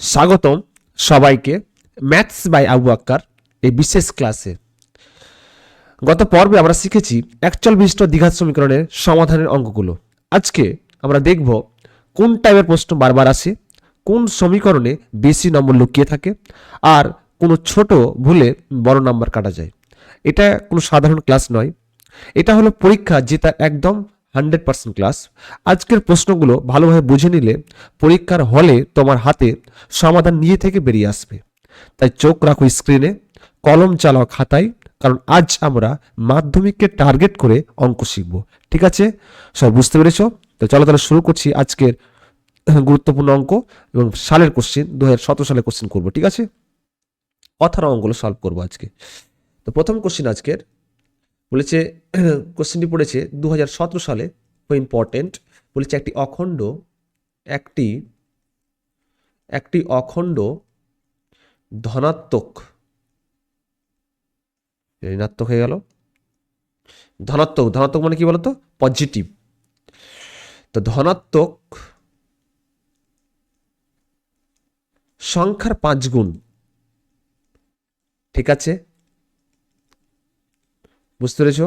স্বাগতম সবাইকে maths by Abu আক্কার এই বিশেষ ক্লাসে। গত পর্বে আমরা শিখেছি একচল বিশিষ্ট দ্বিঘাত সমীকরণের সমাধানের অঙ্কগুলো। আজকে আমরা দেখব কোন টাইপের প্রশ্ন বারবার আসে, কোন সমীকরণে বেশি নম্বর লুকিয়ে থাকে, আর কোনো ছোট ভুলে বড় নাম্বার কাটা যায়। এটা কোনো সাধারণ ক্লাস নয়। এটা হলো পরীক্ষা যেটা একদম হান্ড্রেড পার্সেন্ট ক্লাস। আজকের প্রশ্নগুলো ভালোভাবে বুঝে নিলে পরীক্ষার হলে তোমার হাতে সমাধান নিজে থেকে বেরিয়ে আসবে। তাই চোখ রাখো স্ক্রিনে কলম চালাও খাতায়, কারণ আজ আমরা মাধ্যমিককে টার্গেট করে অঙ্ক শিখব। ঠিক আছে? সব বুঝতে পেরেছ? তো চলো তাহলে শুরু করছি আজকের গুরুত্বপূর্ণ অঙ্ক এবং সালের কোশ্চেন দু হাজার সালের কোশ্চেন করব, ঠিক আছে? অথার অঙ্কগুলো সলভ করব আজকে। তো প্রথম কোশ্চেন আজকের বলেছে কোশ্চেনটি পড়েছে দু হাজার সতেরো সালে, খুব ইম্পর্টেন্ট বলেছে একটি অখণ্ড, একটি একটি অখণ্ড ধনাত্মক ঋণাত্মক হয়ে গেল। ধনাত্মক ধনাত্মক মানে কি বলতো? পজিটিভ তো ধনাত্মক সংখ্যার পাঁচ গুণ, ঠিক আছে? বুঝতে পেরেছ?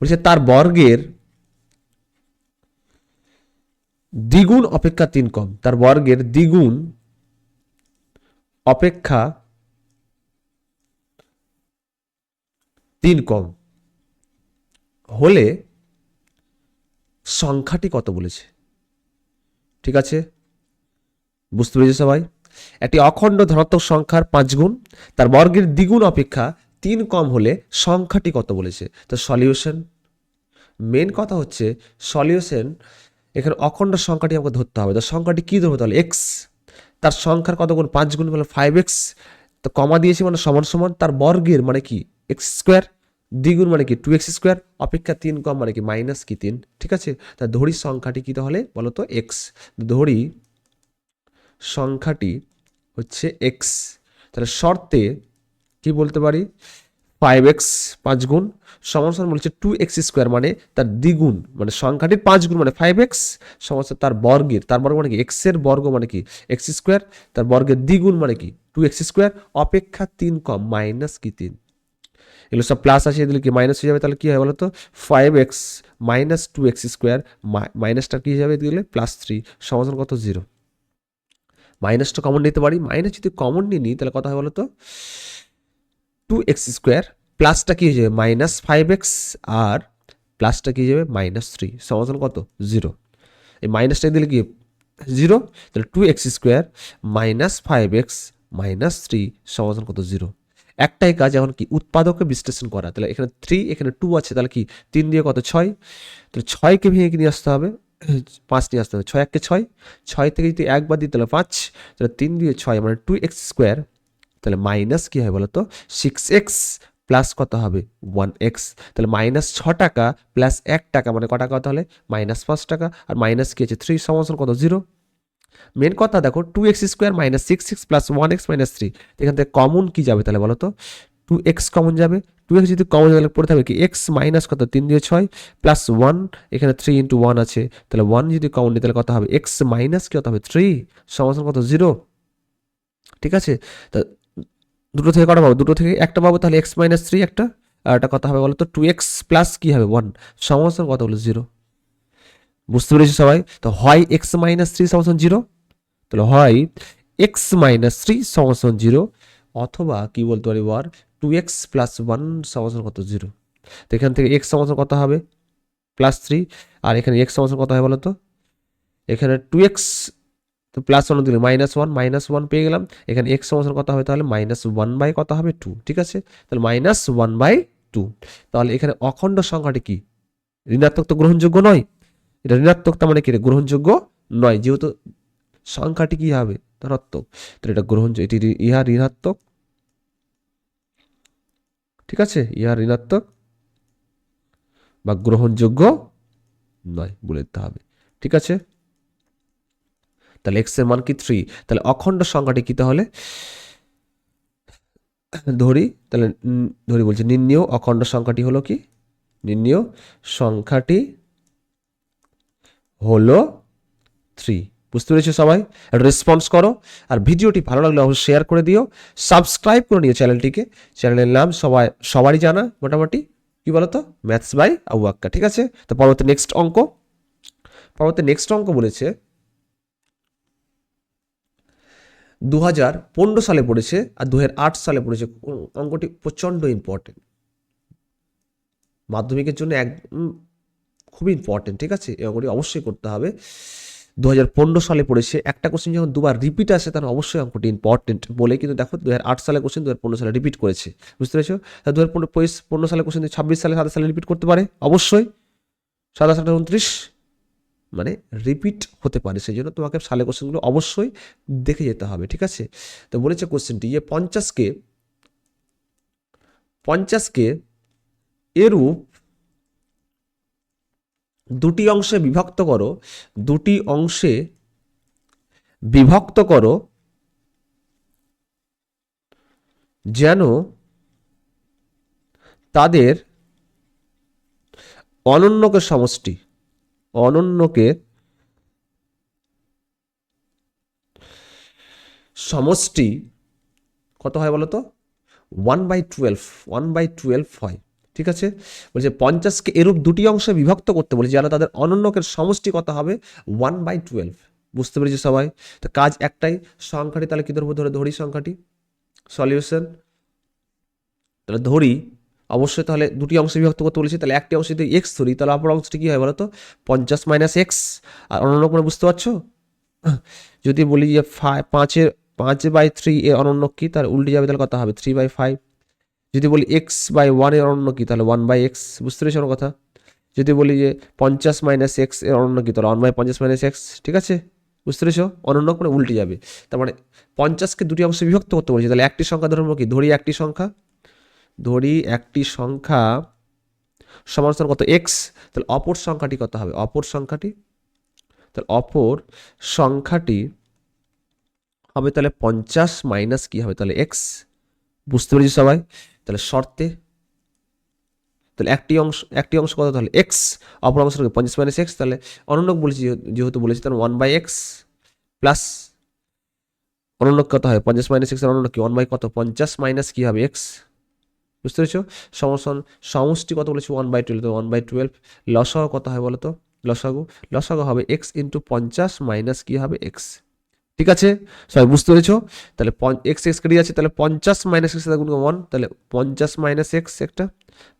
বলছে, তার বর্গের দ্বিগুণ অপেক্ষা তিন কম। তার বর্গের দ্বিগুণ অপেক্ষা তিন কম। হলে সংখ্যাটি কত বলেছে? ঠিক আছে? বুঝতে পেরেছি সবাই? একটি অখণ্ড ধনাত্মক সংখ্যার পাঁচ গুণ, তার বর্গের দ্বিগুণ অপেক্ষা তিন কম হলে সংখ্যাটি কত বলেছে? তো সলিউশন মেন কথা হচ্ছে সলিউশন, এখানে অখণ্ড সংখ্যাটি আমাকে ধরতে হবে। তো সংখ্যাটি কী ধরবো তাহলে? এক্স তার সংখ্যার কত গুণ? পাঁচ গুণ মানে ফাইভ এক্স তো কমা দিয়েছি মানে সমান সমান, তার বর্গের মানে কি? এক্স স্কোয়ার দ্বিগুণ মানে কি? টু এক্স স্কোয়ার অপেক্ষা তিন কম মানে কি? মাইনাস কি তিন? ঠিক আছে? তা ধরি সংখ্যাটি কী তাহলে? বলো তো এক্স ধরি সংখ্যাটি হচ্ছে এক্স তাহলে শর্তে কি বলতে পারি? ফাইভ এক্স পাঁচ গুণ, সমান সমান বলছে টু এক্স স্কোয়ার মানে তার দ্বিগুণ মানে সংখ্যাটির পাঁচ গুণ মানে ফাইভ এক্স সমান তার বর্গের, তার বর্গ মানে কি? এক্সের বর্গ মানে কি? এক্স স্কোয়ার তার বর্গের দ্বিগুণ মানে কি? টু এক্স স্কোয়ার অপেক্ষা তিন কম মাইনাস কি তিন? এগুলো সব প্লাস আছে, এগুলো কি মাইনাস হয়ে যাবে? তাহলে কী হয় বলো তো five x minus two x square মাইনাসটা কী হয়ে যাবে দিলে প্লাস থ্রি সমাধান কত? জিরো মাইনাসটা কমন নিতে পারি। মাইনাস যদি কমন নিয়ে নিই, তাহলে কত হয় বলো তো টু এক্স স্কোয়ার প্লাসটা কী হয়ে যাবে? মাইনাস ফাইভ এক্স আর প্লাসটা কী যাবে? মাইনাস থ্রি সমাধান কত? জিরো এই মাইনাসটা দিলে কি জিরো তাহলে two x square minus five x minus three সমাধান কত? জিরো একটাই কাজ এখন কি? উৎপাদককে বিশ্লেষণ করা। তাহলে এখানে থ্রি এখানে টু আছে। তাহলে কি? তিন দিয়ে কত? ছয়। তাহলে ছয়কে ভেঙে নিয়ে আসতে হবে? পাঁচ নিয়ে আসতে হবে। ছয় এককে ছয়। ছয় থেকে যদি একবার দিই তাহলে পাঁচ। তাহলে তিন দিয়ে ছয় মানে টু এক্স স্কোয়ার তাহলে মাইনাস কী হয় বলো তো সিক্স এক্স প্লাস কত হবে? ওয়ান এক্স তাহলে মাইনাস ছ টাকা প্লাস এক টাকা মানে ক টাকা তাহলে মাইনাস পাঁচ টাকা। আর মাইনাস কী আছে? থ্রি সমাসন কত? জিরো মেন কথা দেখো two x square minus six six plus one x minus three এখান থেকে কমন কী যাবে তাহলে বলো তো টু এক্স কমন যাবে। টু এক্স যদি কমন যাবে পড়ে থাকবে কি? এক্স মাইনাস কত? তিন দিয়ে ছয় প্লাস ওয়ান এখানে থ্রি ইন্টু ওয়ান আছে। তাহলে ওয়ান যদি কমন নিই, তাহলে কত হবে? এক্স মাইনাস কত হবে? থ্রি সমাধান কত? জিরো ঠিক আছে? তা দুটো থেকে কটা পাবো? দুটো থেকে একটা পাবো তাহলে এক্স মাইনাস থ্রি একটা। আর একটা কথা হবে বলো তো টু এক্স প্লাস কী হবে? ওয়ান সমাধান কত হলো জিরো বুঝতে পেরেছি সবাই? তো হয় এক্স মাইনাস থ্রি সমাধান জিরো তাহলে হয় এক্স মাইনাস থ্রি সমাধান জিরো অথবা কি বলতে পারি or two x plus one সমাধান কত জিরো তো এখান থেকে এক্স সমাধান কত হবে প্লাস থ্রি আর এখানে এক্স সমাধান কত হবে বলো তো এখানে টু এক্স তো প্লাস ওয়ান দিলে মাইনাস ওয়ান মাইনাস ওয়ান পেয়ে গেলাম। এখানে এক্স সমাধান কত হবে? তাহলে মাইনাস ওয়ান বাই কত হবে? টু ঠিক আছে? তাহলে মাইনাস ওয়ান বাই টু তাহলে এখানে অখণ্ড সংখ্যাটি কি? ঋণাত্মক তো গ্রহণযোগ্য নয়। এটা ঋণাত্মক, তার মানে কি? গ্রহণযোগ্য নয়। যেহেতু সংখ্যাটি কি হবে? ধনাত্মক। তাহলে এটা গ্রহণযোগ্য এটি ইহা ঋণাত্মক। ঠিক আছে? ইহা ঋণাত্মক। বা গ্রহণযোগ্য নয় বলে দিতে হবে। ঠিক আছে? তাহলে এক্সের মান কি থ্রি তাহলে অখণ্ড সংখ্যাটি কী তাহলে? ধরি তাহলে ধরি বলছি, নির্ণীয় অখণ্ড সংখ্যাটি হলো কি? নির্ণীয় সংখ্যাটি হলো থ্রি বুঝতে পেরেছ সবাই? রেসপন্স করো। আর ভিডিওটি ভালো লাগলে অবশ্যই শেয়ার করে দিও। সাবস্ক্রাইব করে নিও চ্যানেলটিকে। চ্যানেলের নাম সবাই, সবারই জানা, মোটামুটি। কি বলতো? ম্যাথস বাই আউয়াক্কা ঠিক আছে? তো পরবর্তী নেক্সট অঙ্ক। পরবর্তী নেক্সট অঙ্ক বলেছে দু হাজার পনেরো সালে পড়েছে আর দু আট সালে পড়েছে। অঙ্কটি প্রচণ্ড ইম্পর্টেন্ট মাধ্যমিকের জন্য এক খুবই ইম্পর্টেন্ট ঠিক আছে? এই অঙ্কটি অবশ্যই করতে হবে। দু হাজার পনেরো সালে পড়েছে, একটা কোশ্চেন যখন দুবার রিপিট আসে তখন অবশ্যই অঙ্কটি ইম্পর্টেন্ট বলে। কিন্তু দেখো দু হাজার আট সালে কোশ্চেন দু হাজার পনেরো সালে রিপিট করেছে। বুঝতে পেরেছ? দু হাজার পনেরো পনেরো সালে কোশ্চেন ছাব্বিশ সালে, সাতাশ সালে রিপিট করতে পারে। অবশ্যই। সাতাশ, আঠাশ, উনত্রিশ। মানে রিপিট হতে পারে সেই জন্য তোমাকে সালে কোশ্চেনগুলো অবশ্যই দেখে যেতে হবে, ঠিক আছে? তো বলেছে কোশ্চেনটি যে পঞ্চাশকে পঞ্চাশকে এরূপ দুটি অংশে বিভক্ত করো, দুটি অংশে বিভক্ত করো যেন তাদের অনন্যকে সমষ্টি অনন্যকে সমষ্টি কত হয় বলো তো? One by twelve one by twelve হয়। ঠিক আছে? বলছে পঞ্চাশকে এরূপ দুটি অংশে বিভক্ত করতে বলেছে, যেন তাদের অনন্যকের সমষ্টি কত হবে? ওয়ান বাই টুয়েলভ বুঝতে পেরেছি সবাই? তো কাজ একটাই, সংখ্যাটি তাহলে কী ধরবো? ধরে ধরি সংখ্যাটি। সলিউশন তাহলে ধরি অবশ্যই তাহলে দুটি অংশে বিভক্ত করতে বলেছি, তাহলে একটি অংশ যদি এক্স ধরি, তাহলে অপর অংশটি কী হয় বলো তো পঞ্চাশ মাইনাস এক্স আর অনন্য করে বুঝতে পারছ? যদি বলি যে ফাইভ পাঁচের পাঁচ বাই থ্রি এ অনন্য কী, তাহলে উল্টে যাবে, তাহলে কথা হবে? থ্রি বাই ফাইভ যদি বলি এক্স বাই ওয়ানের অনন্য কী, তাহলে ওয়ান বাই এক্স বুঝতে পেরেছ আমার কথা? যদি বলি যে পঞ্চাশ মাইনাস এক্সের অনন্য কী, তাহলে ওয়ান বাই পঞ্চাশ মাইনাস এক্স ঠিক আছে? বুঝতে পেরেছ? অনন্য করে উল্টে যাবে। তার মানে পঞ্চাশকে দুটি অংশে বিভক্ত করতে বলছি, তাহলে একটি সংখ্যা ধরবো কি? ধরি একটি সংখ্যা। ধরি একটি সংখ্যা সমান্তরাল কত এক্স তাহলে অপর সংখ্যাটি কত হবে? অপর সংখ্যাটি? তাহলে অপর সংখ্যাটি হবে তাহলে পঞ্চাশ মাইনাস কি হবে? তাহলে এক্স বুঝতে পেরেছি সবাই? তাহলে শর্তে, তাহলে একটি অংশ একটি অংশ কত? তাহলে এক্স অপর অংশ পঞ্চাশ মাইনাস এক্স তাহলে অনন্যক বলেছি যেহেতু- যেহেতু বলেছি, তাহলে ওয়ান বাই এক্স প্লাস অনন্য কত হয় পঞ্চাশ মাইনাস এক্স অনন্য কি? ওয়ান বাই কত? পঞ্চাশ মাইনাস কি হবে? এক্স বুঝতে পেরেছ? সমসন, সমষ্টি কত বলেছি? ওয়ান বাই টুয়েলভ তো ওয়ান বাই টুয়েলভ লসাগু কত হয় বলো তো? লসাগু লসাগু হবে এক্স ইন্টু পঞ্চাশ মাইনাস কী হবে? এক্স ঠিক আছে? সবাই বুঝতে পেরেছ? তাহলে এক্স এক্স কেটে যাচ্ছে, তাহলে পঞ্চাশ মাইনাস এক্স গুণ ওয়ান তাহলে পঞ্চাশ মাইনাস এক্স একটা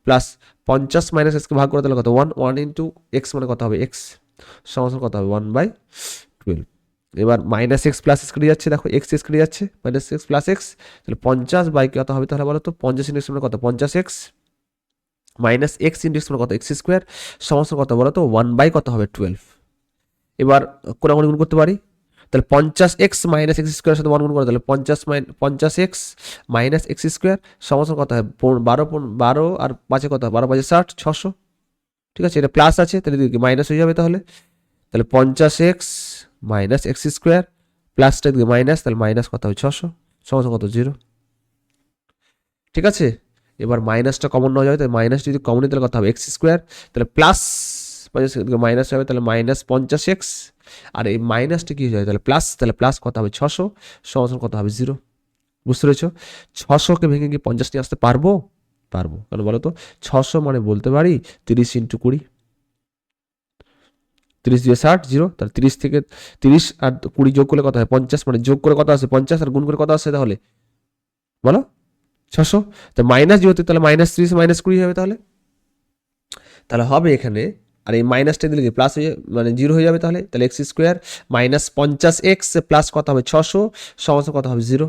প্লাস পঞ্চাশ মাইনাস এক্সকে ভাগ করে তাহলে কত? ওয়ান ওয়ান ইন্টু এক্স মানে কত হবে? এক্স সমস্যা কত হবে? ওয়ান বাই টুয়েলভ এবার মাইনাস এক্স প্লাস এক্স কেটে যাচ্ছে, দেখো এক্স এক্স কেটে যাচ্ছে মাইনাস এক্স প্লাস এক্স তাহলে পঞ্চাশ বাই কত হবে তাহলে বলো তো, পঞ্চাশ ইন্টু এক্স মানে কত? পঞ্চাশ x minus x into x মানে কত? এক্স স্কোয়ার সমস্ত কত বলো তো? ওয়ান বাই কত হবে? টুয়েলভ এবার কোন গুণ করতে পারি? তাহলে পঞ্চাশ এক্স মাইনাস এক্স স্কোয়ারের সাথে ওয়ান গুণ করে, তাহলে পঞ্চাশ মাইন পঞ্চাশ এক্স মাইনাস এক্স স্কোয়ার সমস্ত কত পো- বারো বারো আর পাঁচে কত? বারো, পাঁচে ষাট, ছশো। ঠিক আছে? এটা প্লাস আছে, তাহলে মাইনাস হয়ে যাবে তাহলে। তাহলে পঞ্চাশ এক্স মাইনাস এক্স স্কোয়ার প্লাসটা দিকে মাইনাস, তাহলে মাইনাস কত হবে? ছশো। সমস্যা কত? জিরো। ঠিক আছে? এবার মাইনাসটা কমন নেওয়া যাবে, তাহলে মাইনাস যদি কমন তাহলে কত হবে? X square. তাহলে প্লাস মাইনাস হবে, তাহলে মাইনাস পঞ্চাশ এক্স। আর এই মাইনাসটা কী হয়ে যাবে? তাহলে প্লাস তাহলে প্লাস কত হবে? ছশো। সমাধান কত হবে? জিরো। বুঝতে পেরেছ? ছশোকে ভেঙে গিয়ে পঞ্চাশ নিয়ে আসতে পারব? পারব। কেন বলো তো? ছশো মানে বলতে পারি তিরিশ ইন্টু কুড়ি। তিরিশ দিয়ে ষাট, জিরো, তাহলে তিরিশ থেকে তিরিশ আর কুড়ি যোগ করলে কত হয়? পঞ্চাশ মানে যোগ করে কত আসে? পঞ্চাশ আর গুণ করে কত আসে তাহলে? বলো? ছশো? তো মাইনাস যেহেতু, তাহলে মাইনাস তিরিশ মাইনাস কুড়ি হবে তাহলে? তাহলে হবে এখানে, আর এই মাইনাসটা দিলে কি? প্লাস হয়ে মানে জিরো হয়ে যাবে তাহলে? তাহলে এক্স স্কোয়ার মাইনাস পঞ্চাশ এক্স প্লাস কত হবে? ছশো সমস্ত কত হবে? জিরো।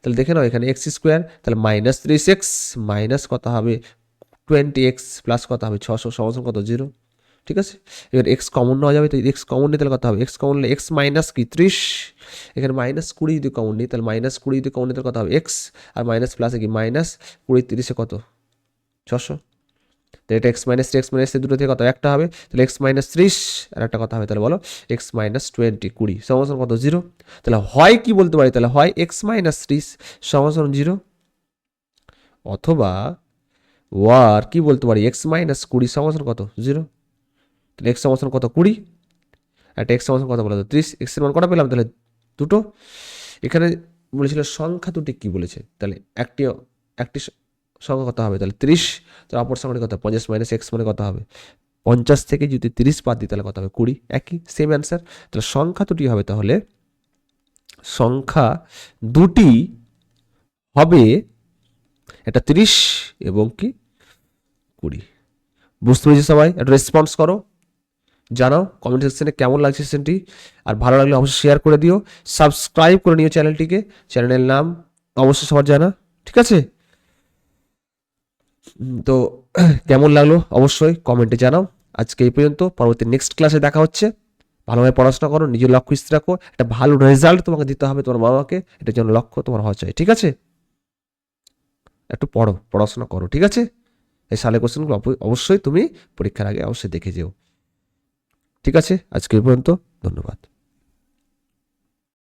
তাহলে দেখে নাও এখানে এক্স স্কোয়ার তাহলে মাইনাস ত্রিশ এক্স মাইনাস কত হবে? টোয়েন্টি এক্স প্লাস কত হবে? ছশো সমস্ত কত? জিরো। ঠিক আছে? এবার এক্স কমন নেওয়া যাবে, তো এক্স কমন নিয়ে তাহলে কত হবে। এক্স কমন নিলে এক্স মাইনাস কি? ত্রিশ। এখানে মাইনাস কুড়ি যদি কমন নিই, তাহলে মাইনাস কুড়ি যদি কমন নিতে কত হবে এক্স আর মাইনাস প্লাসে কি? মাইনাস কুড়ি তিরিশে কত? ছশো। তো এটা এক্স মাইনাস এক্স মাইনাস দুটো থেকে কত? একটা হবে। তাহলে এক্স মাইনাস ত্রিশ। আর একটা কথা হবে, তাহলে বলো এক্স মাইনাস টোয়েন্টি কুড়ি। সমাসন কত? জিরো তাহলে হয় কি বলতে পারি? তাহলে হয় এক্স মাইনাস ত্রিশ সমাসন জিরো অথবা ওয়ার কি বলতে পারি? এক্স মাইনাস কুড়ি সমাসন কত? জিরো তাহলে এক্স সমাসন কত? কুড়ি। একটা এক্স সমান কত বলা ত্রিশ। এক্সের মান কটা পেলাম? তাহলে দুটো। এখানে বলেছিল সংখ্যা দুটি কী বলেছে? তাহলে একটি একটি সংখ্যা কত হবে? তাহলে ত্রিশ। তার অপর সংখ্যাটি কত? পঞ্চাশ মাইনাস এক্স মানে কত হবে? পঞ্চাশ থেকে যদি তিরিশ বাদ দিই, তাহলে কত হবে? কুড়ি। একই সেম অ্যান্সার তাহলে সংখ্যা দুটি হবে তাহলে। সংখ্যা দুটি হবে একটা তিরিশ এবং কি? কুড়ি। বুঝতে পেরেছি সবাই? একটা রেসপন্স করো। জানাও কমেন্ট সেকশনে কেমন লাগছে সেশনটি আর ভালো লাগলে অবশ্যই শেয়ার করে দিও। সাবস্ক্রাইব করে নিও চ্যানেলটিকে চ্যানেলের নাম অবশ্যই সবার জানা, ঠিক আছে? তো, কেমন লাগল অবশ্যই কমেন্টে জানাও। আজকে এই পর্যন্ত, পরবর্তী নেক্সট ক্লাসে দেখা হচ্ছে। ভালোভাবে পড়াশোনা করো, নিজের লক্ষ্য স্থির রাখো। একটা ভালো রেজাল্ট তোমাকে দিতে হবে তোমার বাবাকে। এটার জন্য লক্ষ্য তোমার হওয়া চাই, ঠিক আছে? একটু পড়ো, পড়াশোনা করো, ঠিক আছে? এই সালে কোশ্চেনগুলো অব- অবশ্যই তুমি পরীক্ষার আগে অবশ্যই দেখে যেও। ঠিক আছে? আজকের পর্যন্ত ধন্যবাদ।